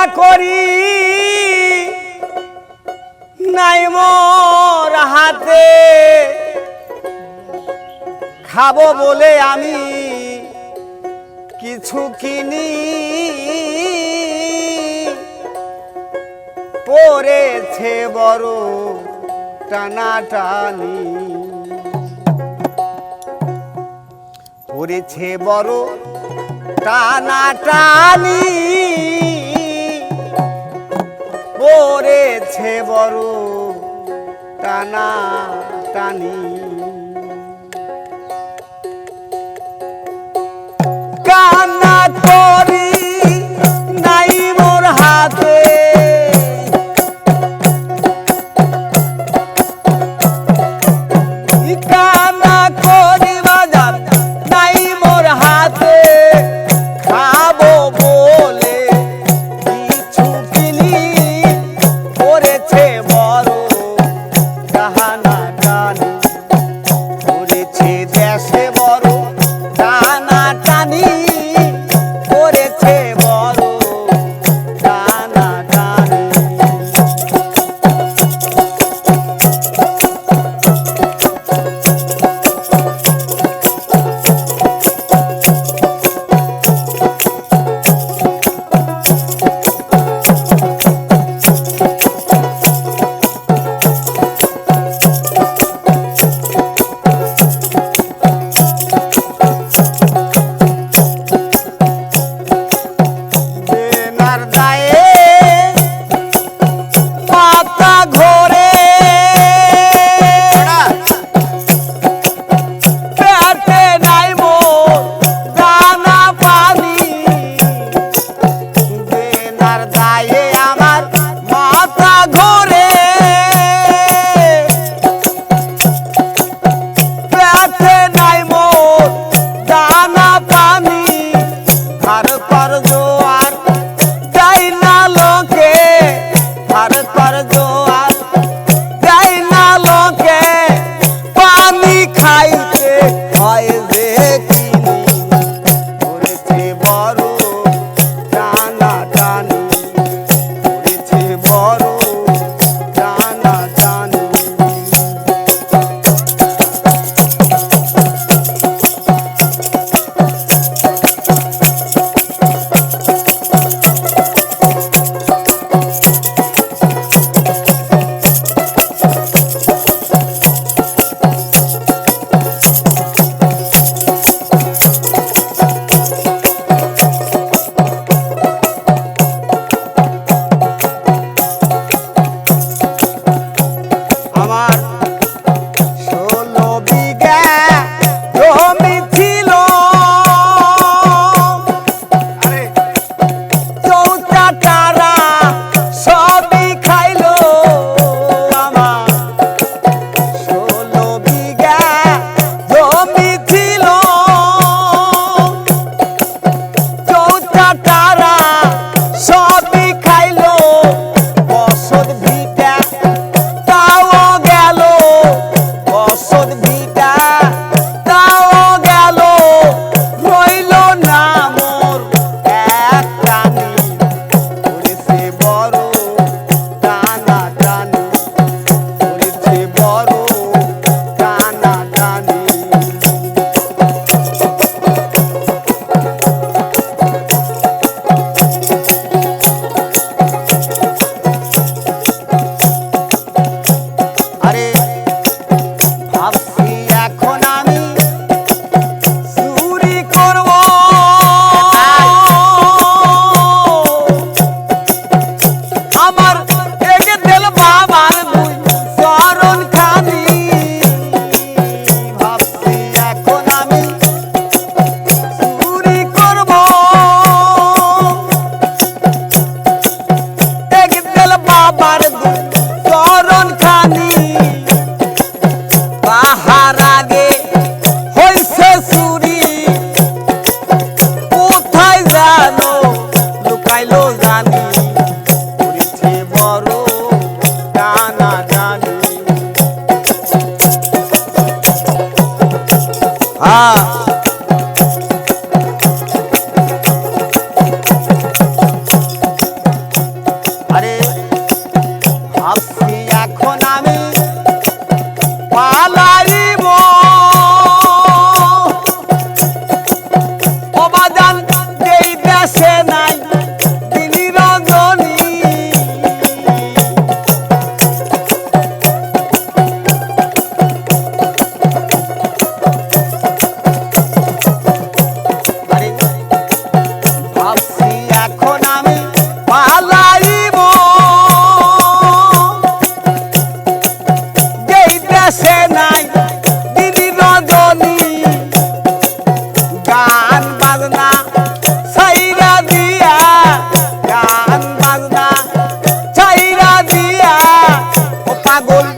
না করি। নাই মোর হাতে। খাব বলে আমি কিছু কিনি। পড়েছে বড় টানাটানি। পড়েছে বড় টানাটানি। করেছে বড় টানা টানি। না বাহারা Agora